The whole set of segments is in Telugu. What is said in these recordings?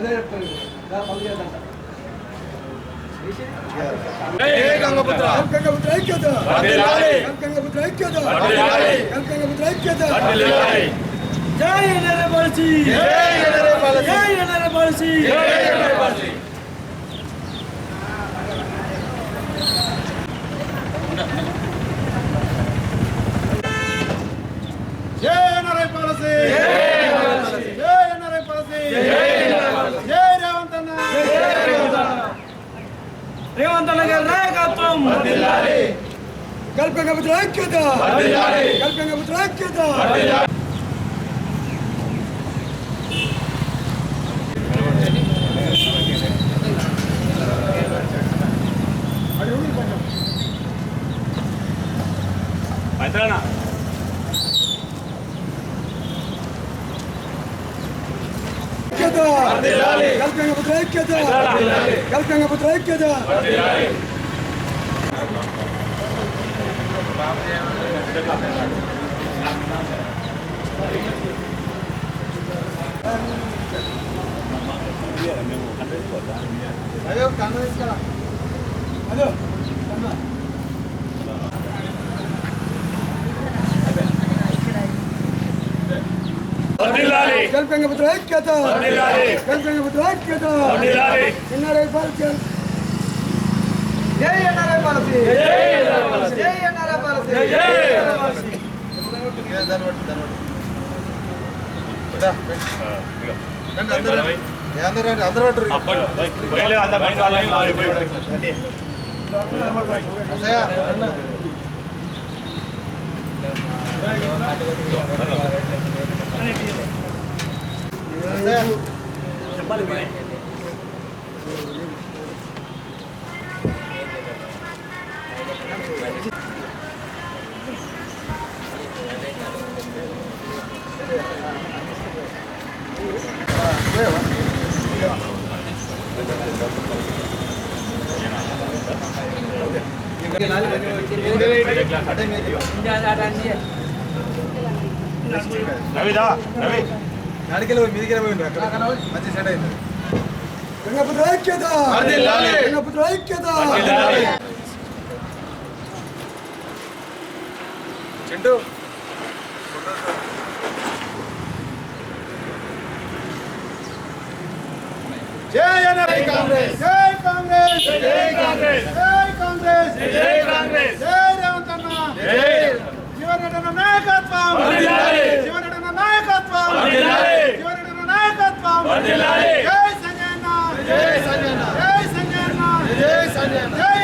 అదే చెప్తాను దా పని చేద్దాం జై గంగపుత్ర గంగపుత్ర ఐక్యత వర్ధిల్లాలి. గంగపుత్ర ఐక్యత వర్ధిల్లాలి. గంగపుత్ర ఐక్యత వర్ధిల్లాలి. జై నరబల్సి జై నరబలసి. జై నరబల్సి జై నరబలసి. జై ఎన్ఆర్ఐ పాలసీ జై నరబలసి. జై రేవంత్ అన్న గారి నాయకత్వం వర్ధిల్లాలి. కల్ప గంగపుత్ర ఐక్యత వర్ధిల్లాలి. కల్ప గంగపుత్ర ఐక్యత. మంత్రానా ఐక్యత వర్ధిల్లాలి. కల్ప గంగపుత్ర ఐక్యత గంగపుత్ర ఐక్యత. అయ్యో కన్ను తీసుకురా అదో కల్ప గంగపుత్ర ఐక్యత. కల్ప గంగపుత్ర ఐక్యత. ఎన్ఆర్ఐ పాలసీ జై. ఎన్ఆర్ఐ పాలసీ జై. ఎన్ఆర్ఐ పాలసీ జై. ఎన్ఆర్ఐ అందరూ పట్టుర్రు. పోయి మీదికి అక్కడ. మంచి సెట్ అయింది. గంగపుత్ర ఐక్యత. గంగపుత్ర ఐక్యత. చింటూ. జై కాంగ్రెస్! జై కాంగ్రెస్! జై కాంగ్రెస్. జై కాంగ్రెస్! జై కాంగ్రెస్. జై రేవంత్. అన్న జై జీవనరెడ్డి అన్న నాయకత్వం! అన్న నాయకత్వం వర్ధిల్లాలి. జీవనరెడ్డి అన్న నాయకత్వం వర్ధిల్లాలి. జై సంజయ్ అన్న జై సంజయ్ అన్న జై సంజయ్ అన్న జై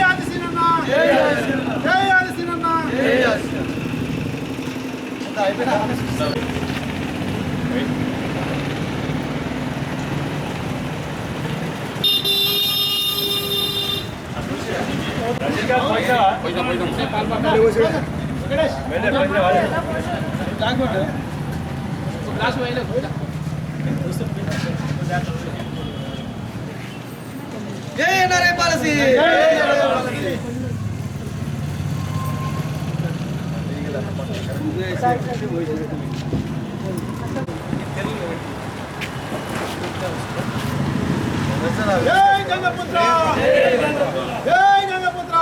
జై ఎన్ఆర్ఐ పాలసీ. జై గంగపుత్ర. జై గంగపుత్ర.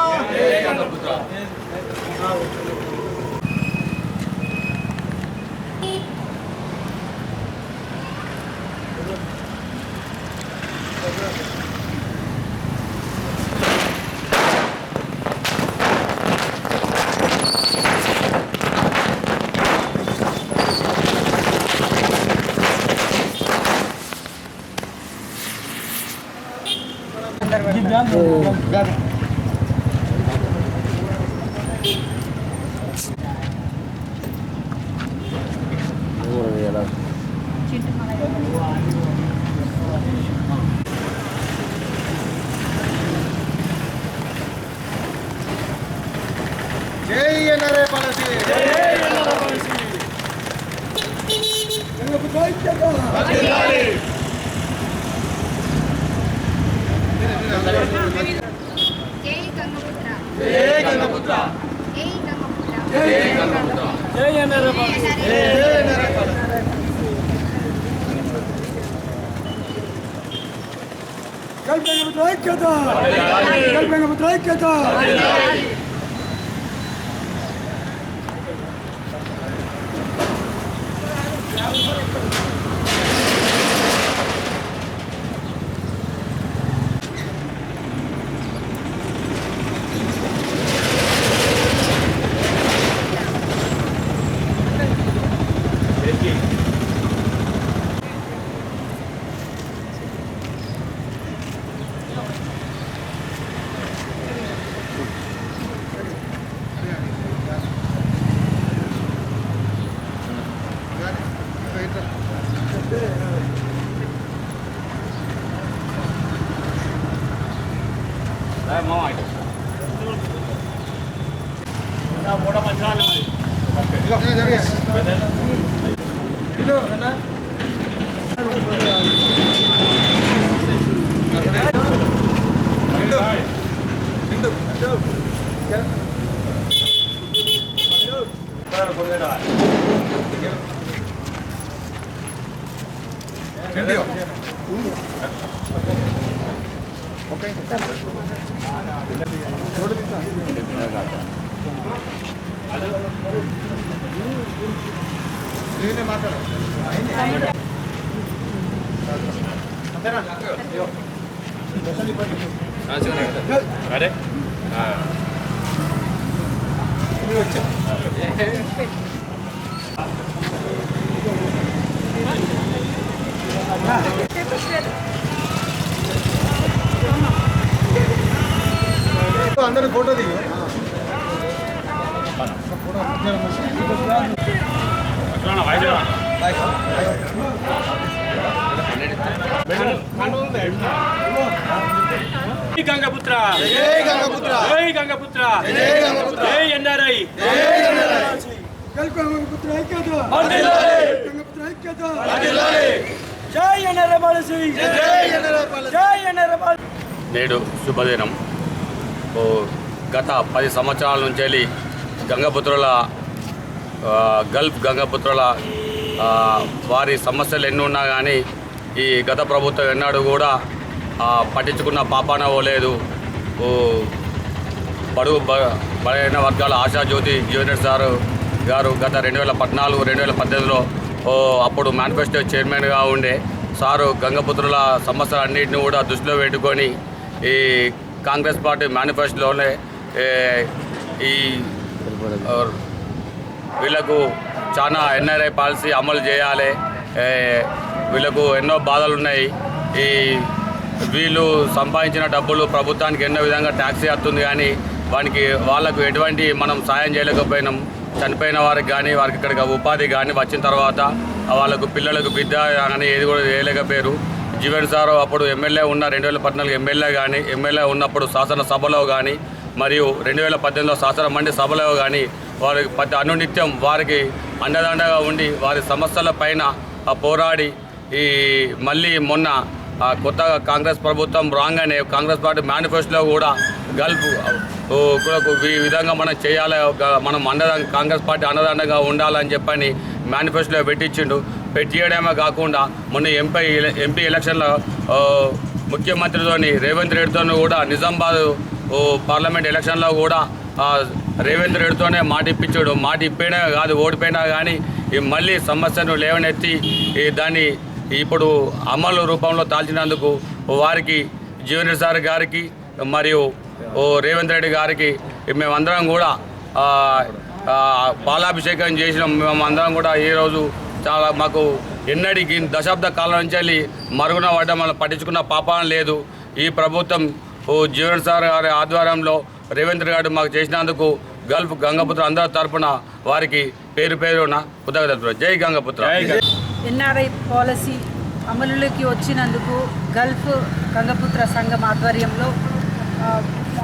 జై ఎన్ఆర్ఐ పాలసీ గంగపుత్ర ఐక్యత వర్ధిల్లాలి. జై గంగపుత్ర జై గంగపుత్ర జై గంగపుత్ర జై గంగపుత్ర జై ఎన్ఆర్ఐ జై పాలసీ ఎన్ఆర్ఐ జై ఎన్ఆర్ఐ పాలసీ గంగపుత్ర ఐక్యత. జై గంగపుత్ర ఐక్యత మాట్లాడారు అరే అందరూ ఫోటో దిగు జై గంగపుత్ర. జై గంగపుత్ర. జై గంగపుత్ర. జై గంగపుత్ర. జై ఎన్ఆర్ఐ. జై గంగపుత్ర ఐక్యత. గంగపుత్ర ఐక్యత. జై ఎన్ఆర్ఐ పాలసీ. జై జనరల్ జై ఎన్ఆర్ఐ పాలసీ. నేడు శుభదినం. ఓ గత పది సంవత్సరాల నుంచి వెళ్ళి గంగపుత్రుల గల్ఫ్ గంగపుత్రుల వారి సమస్యలు ఎన్ని ఉన్నా కానీ ఈ గత ప్రభుత్వం ఎన్నడూ కూడా పట్టించుకున్న పాపాన పోలేదు ఓ బడుగు బలైన వర్గాల ఆశాజ్యోతి జీవనరెడ్డి సారు గారు గత రెండు వేల పద్నాలుగు రెండు వేల పద్దెనిమిదిలో ఓ అప్పుడు మేనిఫెస్టో చైర్మన్గా ఉండే సారు గంగపుత్రుల సమస్యలన్నింటినీ కూడా దృష్టిలో పెట్టుకొని ఈ కాంగ్రెస్ పార్టీ మేనిఫెస్టోలోనే ఈ వీళ్ళకు చాలా ఎన్ఆర్ఐ పాలసీ అమలు చేయాలి. వీళ్ళకు ఎన్నో బాధలు ఉన్నాయి ఈ వీళ్ళు సంపాదించిన డబ్బులు ప్రభుత్వానికి ఎన్నో విధంగా ట్యాక్సీ వస్తుంది కానీ వానికి వాళ్ళకు ఎటువంటి మనం సాయం చేయలేకపోయినాం. చనిపోయిన వారికి కానీ వారికి ఇక్కడ ఉపాధి కానీ వచ్చిన తర్వాత వాళ్ళకు పిల్లలకు విద్య కానీ ఏది కూడా చేయలేకపోయారు. జీవన్ సార్ అప్పుడు ఎమ్మెల్యే ఉన్న రెండు వేల పద్నాలుగు ఎమ్మెల్యే కానీ ఎమ్మెల్యే ఉన్నప్పుడు శాసనసభలో కానీ మరియు రెండు వేల పద్దెనిమిదిలో శాసన మండలి సభలో కానీ వారికి ప్రతి అనునిత్యం వారికి అండదండగా ఉండి వారి సమస్యల పైన ఆ పోరాడి ఈ మళ్ళీ మొన్న కొత్తగా కాంగ్రెస్ ప్రభుత్వం రాగానే కాంగ్రెస్ పార్టీ మేనిఫెస్టోలో కూడా గల్ఫ్ ఈ విధంగా మనం చేయాలి ఒక మనం అండదా కాంగ్రెస్ పార్టీ అండదండగా ఉండాలని చెప్పని మేనిఫెస్టోలో పెట్టించిండు. పెట్టియడమే కాకుండా మొన్న ఎంపీ ఎంపీ ఎలక్షన్లో ముఖ్యమంత్రితోని రేవంత్ రెడ్డితోని కూడా నిజామాబాద్ పార్లమెంట్ ఎలక్షన్లో కూడా రేవంత్ రెడ్డితోనే మాట ఇప్పించాడు. మాట ఇప్పినా కాదు ఓడిపోయినా కానీ ఈ మళ్ళీ సమస్యను లేవనెత్తి ఈ దాన్ని ఇప్పుడు అమలు రూపంలో దాల్చినందుకు వారికి జీవన్ సార్ గారికి మరియు ఓ రేవంత్ రెడ్డి గారికి మేమందరం కూడా పాలాభిషేకం చేసినాం. మేమందరం కూడా ఈరోజు చాలా మాకు ఎన్నడికి దశాబ్ద కాలం నుంచి వెళ్ళి మరుగున పడ్డ మనం పట్టించుకున్న పాపాన లేదు. ఈ ప్రభుత్వం ఓ జీవన్ సార్ గారి ఆధ్వర్యంలో రేవంత్ గారు మాకు చేసినందుకు గల్ఫ్ గంగపుత్ర అందరి తరపున వారికి పేరు పేరున కృతజ్ఞతలు. జై గంగపుత్ర. ఎన్ఆర్ఐ పాలసీ అమలులోకి వచ్చినందుకు గల్ఫ్ గంగపుత్ర సంఘం ఆధ్వర్యంలో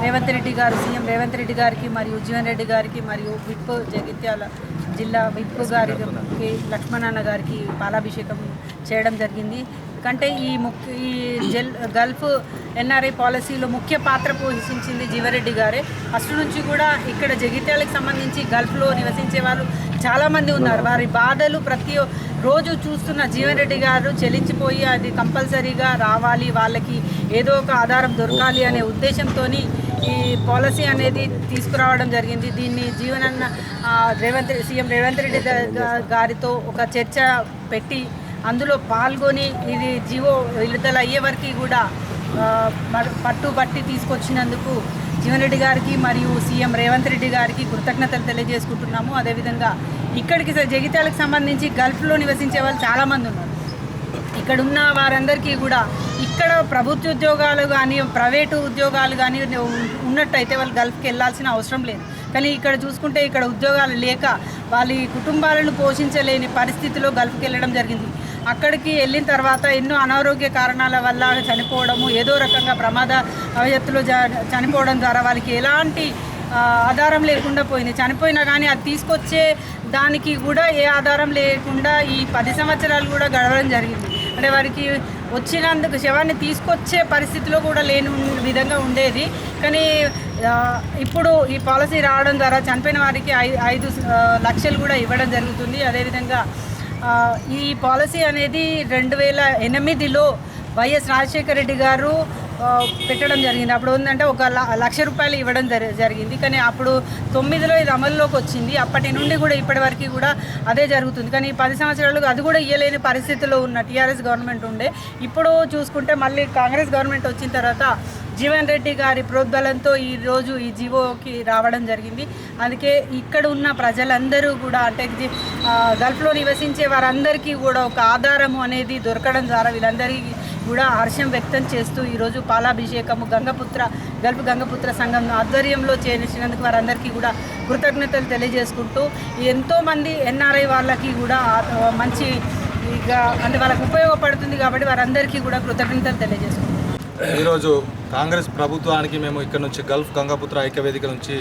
రేవంత్ రెడ్డి గారు సీఎం రేవంత్ రెడ్డి గారికి మరియు జీవన్ రెడ్డి గారికి మరియు విప్ జగిత్యాల జిల్లా విప్ గారికి లక్ష్మణన్న గారికి పాలాభిషేకం చేయడం జరిగింది. ఎందుకంటే ఈ ముఖ్య ఈ జల్ గల్ఫ్ ఎన్ఆర్ఐ పాలసీలో ముఖ్య పాత్ర పోషించింది జీవరెడ్డి గారే. ఫస్ట్ నుంచి కూడా ఇక్కడ జగిత్యాలకు సంబంధించి గల్ఫ్లో నివసించే వాళ్ళు చాలామంది ఉన్నారు. వారి బాధలు ప్రతి రోజు చూస్తున్న జీవన్ రెడ్డి గారు చెల్లించిపోయి అది కంపల్సరీగా రావాలి వాళ్ళకి ఏదో ఒక ఆధారం దొరకాలి అనే ఉద్దేశంతో ఈ పాలసీ అనేది తీసుకురావడం జరిగింది. దీన్ని జీవనన్న రేవంత్ సీఎం రేవంత్ రెడ్డి గారితో ఒక చర్చ పెట్టి అందులో పాల్గొని ఇది జీవో విడుదల అయ్యే వరకు కూడా పట్టుబట్టి పట్టు తీసుకొచ్చినందుకు జీవన్ రెడ్డి గారికి మరియు సీఎం రేవంత్ రెడ్డి గారికి కృతజ్ఞతలు తెలియజేసుకుంటున్నాము. అదేవిధంగా ఇక్కడికి జగిత్యాలకు సంబంధించి గల్ఫ్లో నివసించే వాళ్ళు చాలామంది ఉన్నారు. ఇక్కడ ఉన్న వారందరికీ కూడా ఇక్కడ ప్రభుత్వ ఉద్యోగాలు కానీ ప్రైవేటు ఉద్యోగాలు కానీ ఉన్నట్టయితే వాళ్ళు గల్ఫ్కి వెళ్ళాల్సిన అవసరం లేదు. కానీ ఇక్కడ చూసుకుంటే ఇక్కడ ఉద్యోగాలు లేక వాళ్ళ కుటుంబాలను పోషించలేని పరిస్థితిలో గల్ఫ్కి వెళ్ళడం జరిగింది. అక్కడికి వెళ్ళిన తర్వాత ఎన్నో అనారోగ్య కారణాల వల్ల చనిపోవడము ఏదో రకంగా ప్రమాద భవిష్యత్తులో చనిపోవడం ద్వారా వాళ్ళకి ఎలాంటి ఆధారం లేకుండా పోయింది. చనిపోయినా కానీ అది తీసుకొచ్చే దానికి కూడా ఏ ఆధారం లేకుండా ఈ పది సంవత్సరాలు కూడా గడవడం జరిగింది. అంటే వారికి వచ్చినందుకు శవాన్ని తీసుకొచ్చే పరిస్థితిలో కూడా లేని విధంగా ఉండేది. కానీ ఇప్పుడు ఈ పాలసీ రావడం ద్వారా చనిపోయిన వారికి ఐదు లక్షలు కూడా ఇవ్వడం జరుగుతుంది. అదేవిధంగా ఈ పాలసీ అనేది రెండు వేల ఎనిమిదిలో వైఎస్ రాజశేఖర రెడ్డి గారు పెట్టడం జరిగింది. అప్పుడు ఏంటంటే ఒక ల- లక్ష రూపాయలు ఇవ్వడం జరిగింది. కానీ అప్పుడు తొమ్మిదిలో ఇది అమల్లోకి వచ్చింది. అప్పటి నుండి కూడా ఇప్పటి వరకు కూడా అదే జరుగుతుంది. కానీ పది సంవత్సరాలు అది కూడా ఇవ్వలేని పరిస్థితిలో ఉన్న టీఆర్ఎస్ గవర్నమెంట్ ఉండే. ఇప్పుడు చూసుకుంటే మళ్ళీ కాంగ్రెస్ గవర్నమెంట్ వచ్చిన తర్వాత జీవన్ రెడ్డి గారి ప్రోద్బలంతో ఈ రోజు ఈ జీవోకి రావడం జరిగింది. అందుకే ఇక్కడ ఉన్న ప్రజలందరూ కూడా అంటే గల్ఫ్లో నివసించే వారందరికీ కూడా ఒక ఆధారము అనేది దొరకడం ద్వారా వీళ్ళందరికీ కూడా హర్షం వ్యక్తం చేస్తూ ఈరోజు పాలాభిషేకము గంగపుత్ర గల్ఫ్ గంగపుత్ర సంఘం ఆధ్వర్యంలో చేసినందుకు వారందరికీ కూడా కృతజ్ఞతలు తెలియజేసుకుంటూ ఎంతోమంది ఎన్ఆర్ఐ వాళ్ళకి కూడా మంచి ఇక అంటే వాళ్ళకు ఉపయోగపడుతుంది కాబట్టి వారందరికీ కూడా కృతజ్ఞతలు తెలియజేసుకుంటాం ఈరోజు కాంగ్రెస్ ప్రభుత్వానికి మేము ఇక్కడ నుంచి గల్ఫ్ గంగాపుత్ర ఐక్యవేదిక నుంచి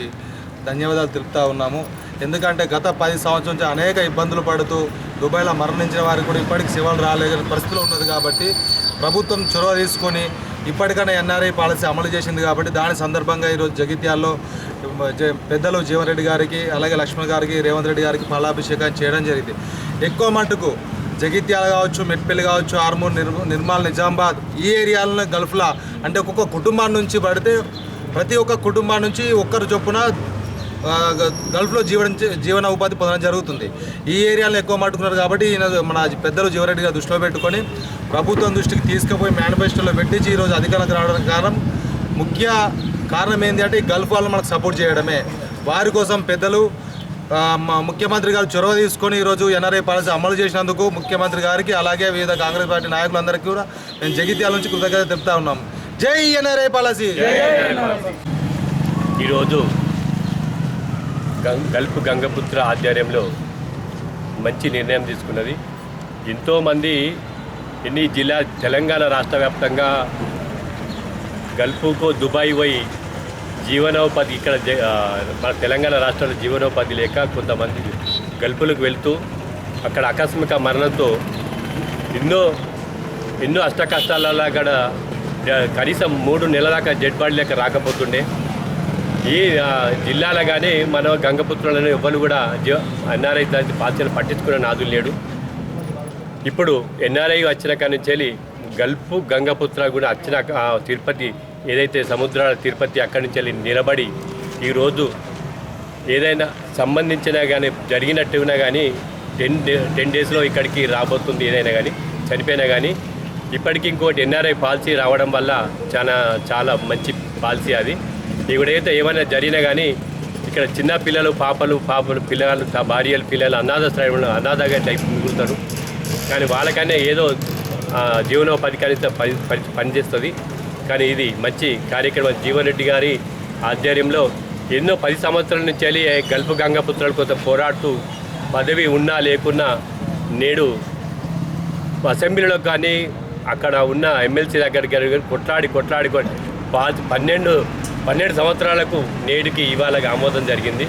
ధన్యవాదాలు తెలుపుతా ఉన్నాము. ఎందుకంటే గత పది సంవత్సరం నుంచి అనేక ఇబ్బందులు పడుతూ దుబాయ్లో మరణించిన వారికి కూడా ఇప్పటికి శివాలు రాలేని పరిస్థితిలో ఉన్నది కాబట్టి ప్రభుత్వం చొరవ తీసుకొని ఇప్పటికైనా ఎన్ఆర్ఐ పాలసీ అమలు చేసింది కాబట్టి దాని సందర్భంగా ఈరోజు జగిత్యాల్లో పెద్దలు జీవన్ రెడ్డి గారికి అలాగే లక్ష్మణ్ గారికి రేవంత్ రెడ్డి గారికి ఫలాభిషేకం చేయడం జరిగింది. ఎక్కువ మటుకు జగిత్యాల కావచ్చు మెట్పల్లి కావచ్చు ఆర్మూర్ నిర్ నిర్మల్ నిజామాబాద్ ఈ ఏరియాలను గల్ఫ్లా అంటే ఒక్కొక్క కుటుంబం నుంచి పడితే ప్రతి ఒక్క కుటుంబం నుంచి ఒక్కరు చొప్పున గల్ఫ్లో జీవన జీవన ఉపాధి పొందడం జరుగుతుంది. ఈ ఏరియాలో ఎక్కువ మట్టుకున్నారు కాబట్టి ఈయన మన పెద్దలు జీవరెడ్డి గారు దృష్టిలో పెట్టుకొని ప్రభుత్వం దృష్టికి తీసుకుపోయి మేనిఫెస్టోలో పెట్టించి ఈరోజు అధికారంలోకి రావడానికి కారణం ముఖ్య కారణం ఏంటి అంటే ఈ గల్ఫ్ వాళ్ళు మనకు సపోర్ట్ చేయడమే. వారి కోసం పెద్దలు ముఖ్యమంత్రి గారు చొరవ తీసుకొని ఈరోజు ఎన్ఆర్ఐ పాలసీ అమలు చేసినందుకు ముఖ్యమంత్రి గారికి అలాగే వివిధ కాంగ్రెస్ పార్టీ నాయకులందరికీ కూడా మేము జగిత్యాల నుంచి కృతజ్ఞత చెప్తా ఉన్నాం. జై ఎన్ఆర్ఐ పాలసీ! ఈరోజు గల్ఫ్ గంగపుత్ర ఆధ్వర్యంలో మంచి నిర్ణయం తీసుకున్నది. ఎంతోమంది ఎన్ని జిల్లా తెలంగాణ రాష్ట్ర వ్యాప్తంగా గల్ఫ్కు దుబాయ్ పోయి జీవనోపాధి ఇక్కడ మన తెలంగాణ రాష్ట్రంలో జీవనోపాధి లేక కొంతమంది గల్ఫులకు వెళ్తూ అక్కడ ఆకస్మిక మరణంతో ఎన్నో ఎన్నో అష్ట కష్టాలలో అక్కడ కనీసం మూడు నెలల దాకా జడ్ బాడీ లేక రాకపోతుండే. ఈ జిల్లాలో కానీ మన గంగపుత్రులను ఎవ్వరు కూడా ఎన్ఆర్ఐ దాని బాధ్యతలు పట్టించుకునే నాదులు లేడు. ఇప్పుడు ఎన్ఆర్ఐ వచ్చిన కాడి నుంచి వెళ్ళి గల్ఫ్ గంగపుత్ర కూడా వచ్చిన తిరుపతి ఏదైతే సముద్రాల తిరుపతి అక్కడి నుంచి వెళ్ళి నిలబడి ఈరోజు ఏదైనా సంబంధించిన కానీ జరిగినట్టున్నా కానీ టెన్ టెన్ డేస్లో ఇక్కడికి రాబోతుంది ఏదైనా కానీ చనిపోయినా కానీ ఇప్పటికి ఇంకోటి ఎన్ఆర్ఐ పాలసీ రావడం వల్ల చాలా చాలా మంచి పాలసీ అది. ఇప్పుడు ఏమైనా జరిగినా కానీ ఇక్కడ చిన్న పిల్లలు పాపలు పాపలు పిల్లలు భార్యలు పిల్లలు అనాథాశ్రయంలో అనాథగా టైప్ మిగులుతారు. కానీ వాళ్ళకనే ఏదో జీవనోపాధి కనీస పని పనిచేస్తుంది కానీ ఇది మంచి కార్యక్రమం. జీవన్ రెడ్డి గారి ఆధ్వర్యంలో ఎన్నో పది సంవత్సరాల నుంచి వెళ్ళి గల్ఫ్ గంగపుత్రుల కోసం పోరాడుతూ పదవి ఉన్నా లేకున్నా నేడు అసెంబ్లీలో కానీ అక్కడ ఉన్న ఎమ్మెల్సీ దగ్గర కొట్లాడి కొట్లాడి పా- పన్నెండు పన్నెండు సంవత్సరాలకు నేటికి ఇవాళ ఆమోదం జరిగింది.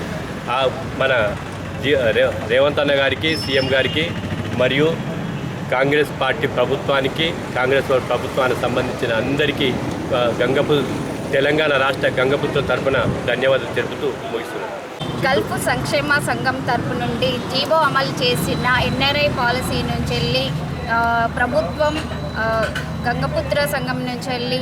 ఆ మన జీ- రే- రేవంత్ అన్న గారికి సీఎం గారికి మరియు కాంగ్రెస్ పార్టీ ప్రభుత్వానికి కాంగ్రెస్ ప్రభుత్వానికి సంబంధించిన అందరికీ గంగపు తెలంగాణ రాష్ట్ర గంగపుత్ర తరపున ధన్యవాదాలు తెలుపుతూ ముగిస్తున్నాను. గల్ఫ్ సంక్షేమ సంఘం తరపు నుండి జీవో అమలు చేసిన ఎన్ఆర్ఐ పాలసీ నుంచి వెళ్ళి ప్రభుత్వం గంగపుత్ర సంఘం నుంచి వెళ్ళి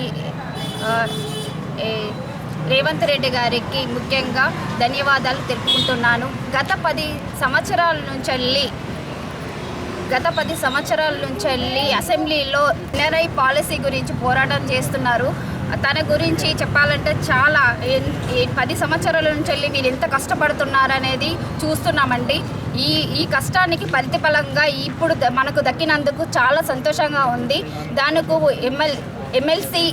రేవంత్ రెడ్డి గారికి ముఖ్యంగా ధన్యవాదాలు తెలుపుకుంటున్నాను. గత పది సంవత్సరాల నుంచి వెళ్ళి గత పది సంవత్సరాల నుంచి వెళ్ళి అసెంబ్లీలో ఎన్ఆర్ఐ పాలసీ గురించి పోరాటం చేస్తున్నారు. తన గురించి చెప్పాలంటే చాలా పది సంవత్సరాల నుంచి వెళ్ళి మీరు ఎంత కష్టపడుతున్నారనేది చూస్తున్నామండి. ఈ ఈ కష్టానికి ప్రతిఫలంగా ఇప్పుడు ద- మనకు దక్కినందుకు చాలా సంతోషంగా ఉంది. దానికి ఎమ్మెల్ ఎమ్మెల్సీ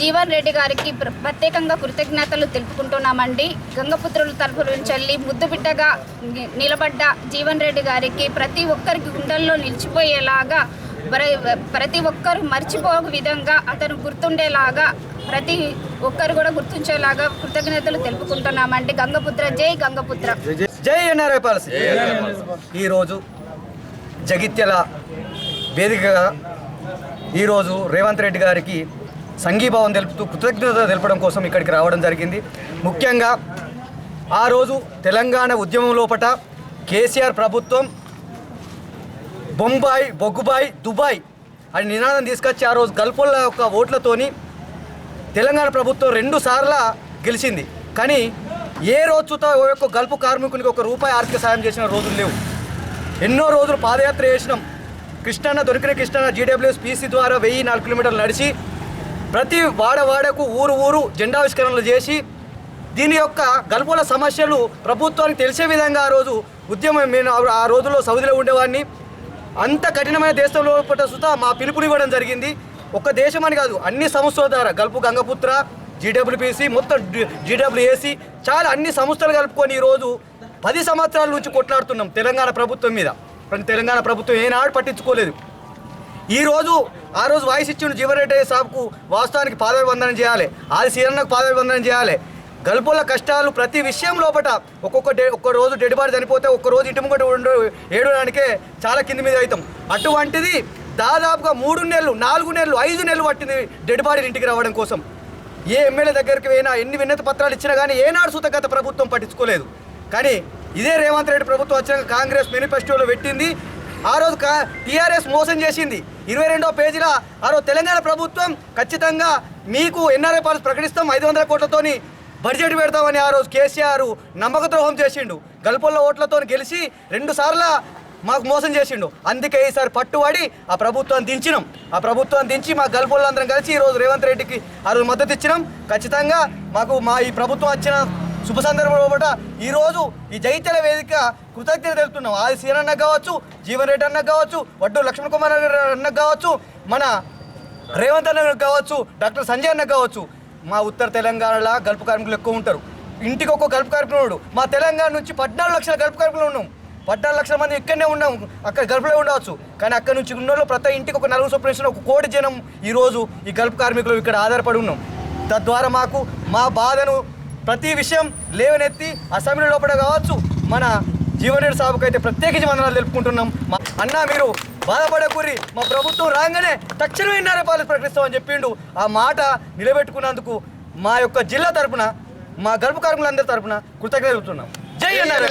జీవన్ రెడ్డి గారికి ప్ర- ప్రత్యేకంగా కృతజ్ఞతలు తెలుపుకుంటున్నామండి. గంగపుత్రుల తరపు నుంచి వెళ్ళి ముద్దు బిడ్డగా ని- నిలబడ్డ జీవన్ రెడ్డి గారికి ప్రతి ఒక్కరికి గుండెల్లో నిలిచిపోయేలాగా ప్ర- ప్రతి ఒక్కరు మర్చిపోక విధంగా అతను గుర్తుండేలాగా ప్రతి ఒక్కరు కూడా గుర్తుంచేలాగా కృతజ్ఞతలు తెలుపుకుంటున్నామండి. గంగపుత్ర జై గంగపుత్ర. జై ఎన్ఆర్ఐ పాలసీ. ఈరోజు జగిత్యాల వేదికగా ఈరోజు రేవంత్ రెడ్డి గారికి సంఘీభావం తెలుపుతూ కృతజ్ఞత తెలపడం కోసం ఇక్కడికి రావడం జరిగింది. ముఖ్యంగా ఆ రోజు తెలంగాణ ఉద్యమం లోపట కేసీఆర్ ప్రభుత్వం బొంబాయి బొగ్గుబాయి దుబాయ్ అని నినాదం తీసుకొచ్చి ఆ రోజు గల్ఫుల యొక్క ఓట్లతోని తెలంగాణ ప్రభుత్వం రెండు సార్ల గెలిచింది. కానీ ఏ రోజు చూతా ఓ యొక్క గల్పు కార్మికునికి ఒక రూపాయి ఆర్థిక సాయం చేసిన రోజులు లేవు. ఎన్నో రోజులు పాదయాత్ర చేసినాం. కృష్ణాన దొరికిన కృష్ణాన జీడబ్ల్యూఎస్ పీసీ ద్వారా వెయ్యి నాలుగు కిలోమీటర్లు నడిచి ప్రతి వాడ వాడకు ఊరు ఊరు జెండావిష్కరణలు చేసి దీని యొక్క గల్పుల సమస్యలు ప్రభుత్వానికి తెలిసే విధంగా ఆ రోజు ఉద్యమం నేను ఆ- రోజుల్లో సౌదీలో ఉండేవాడిని. అంత కఠినమైన దేశంలో పట్ల సుతా మా పిలుపునివ్వడం జరిగింది. ఒక దేశం అని కాదు అన్ని సంస్థల ద్వారా గల్పు గంగపుత్ర జీడబ్ల్యూపీసీ మొత్తం జీడబ్ల్యూఏసీ చాలా అన్ని సంస్థలు కలుపుకొని ఈరోజు పది సంవత్సరాల నుంచి కొట్లాడుతున్నాం తెలంగాణ ప్రభుత్వం మీద. కానీ తెలంగాణ ప్రభుత్వం ఏనాడు పట్టించుకోలేదు. ఈరోజు ఆ రోజు వాయిస్ ఇచ్చిన జీవరెడ్డి సాబ్కు వాస్తవానికి పాదాభివందనం చేయాలి. ఆది సీరన్నకు పాదాభివందనం చేయాలి. గల్పుల కష్టాలు ప్రతి విషయం లోపట ఒక్కొక్క డే ఒక్క రోజు డెడ్ బాడీ చనిపోతే ఒక్క రోజు ఇంటి ముంగట ఉండు ఏడడానికే చాలా కింది మీద అవుతాం. అటువంటిది దాదాపుగా మూడు నెలలు నాలుగు నెలలు ఐదు నెలలు పట్టింది డెడ్ బాడీలు ఇంటికి రావడం కోసం. ఏ ఎమ్మెల్యే దగ్గరికి పోయినా ఎన్ని వినతి పత్రాలు ఇచ్చినా కానీ ఏనాడు సుతగత ప్రభుత్వం పట్టించుకోలేదు. కానీ ఇదే రేవంత్ రెడ్డి ప్రభుత్వం వచ్చాక కాంగ్రెస్ మేనిఫెస్టోలో పెట్టింది. ఆ రోజు కా టీఆర్ఎస్ మోసం చేసింది. ఇరవై రెండో పేజీల ఆ రోజు తెలంగాణ ప్రభుత్వం ఖచ్చితంగా మీకు ఎన్ఆర్ఐ పాలసీ ప్రకటిస్తాం ఐదు వందల కోట్లతోని బడ్జెట్ పెడతామని ఆ రోజు కేసీఆర్ నమ్మక ద్రోహం చేసిండు. గల్పొల్ల ఓట్లతో గెలిచి రెండు సార్ల మాకు మోసం చేసిండు. అందుకే ఈసారి పట్టుబడి ఆ ప్రభుత్వాన్ని దించినాం. ఆ ప్రభుత్వాన్ని దించి మా గల్పొల్లందరం కలిసి ఈరోజు రేవంత్ రెడ్డికి ఆ రోజు మద్దతు ఇచ్చినాం. ఖచ్చితంగా మాకు మా ఈ ప్రభుత్వం వచ్చిన శుభ సందర్భంలో కూడా ఈరోజు ఈ జైత్యాల వేదిక కృతజ్ఞత తెలుపుతున్నాం. ఆది సీన్ అన్నకు కావచ్చు జీవన్ రెడ్డి అన్నకు కావచ్చు వడ్డు లక్ష్మణ్ కుమార్ అన్నకు కావచ్చు మన రేవంత్ అన్నకు కావచ్చు డాక్టర్ సంజయ్ అన్నకు కావచ్చు. మా ఉత్తర తెలంగాణలో గల్పు కార్మికులు ఎక్కువ ఉంటారు. ఇంటికి ఒక్క గల్పు కార్మికుడు మా తెలంగాణ నుంచి పద్నాలుగు లక్షల గల్పు కార్మికులు ఉన్నాం. పద్నాలుగు లక్షల మంది ఇక్కడనే ఉన్నాం. అక్కడ గల్పులో ఉండవచ్చు. కానీ అక్కడ నుంచి ఉన్న ప్రతి ఇంటికి ఒక నలుగురు చొప్పున ఒక కోటి జనం ఈరోజు ఈ గల్పు కార్మికులు ఇక్కడ ఆధారపడి ఉన్నాం. తద్వారా మాకు మా బాధను ప్రతి విషయం లేవనెత్తి అసెంబ్లీ లోపల కావచ్చు. మన జీవనరెడ్డి సాబుకు అయితే ప్రత్యేకించి వందనాలు తెలుపుకుంటున్నాం. మా అన్న మీరు బాధపడకూరి మా ప్రభుత్వం రాగానే తక్షణమే ఎన్ఆర్ఏ పాలసీ ప్రకటిస్తామని చెప్పిండు. ఆ మాట నిలబెట్టుకున్నందుకు మా యొక్క జిల్లా తరపున మా గర్భ కార్మికులందరి తరపున కృతజ్ఞత చెబుతున్నాం జై ఎన్ఆర్ఏ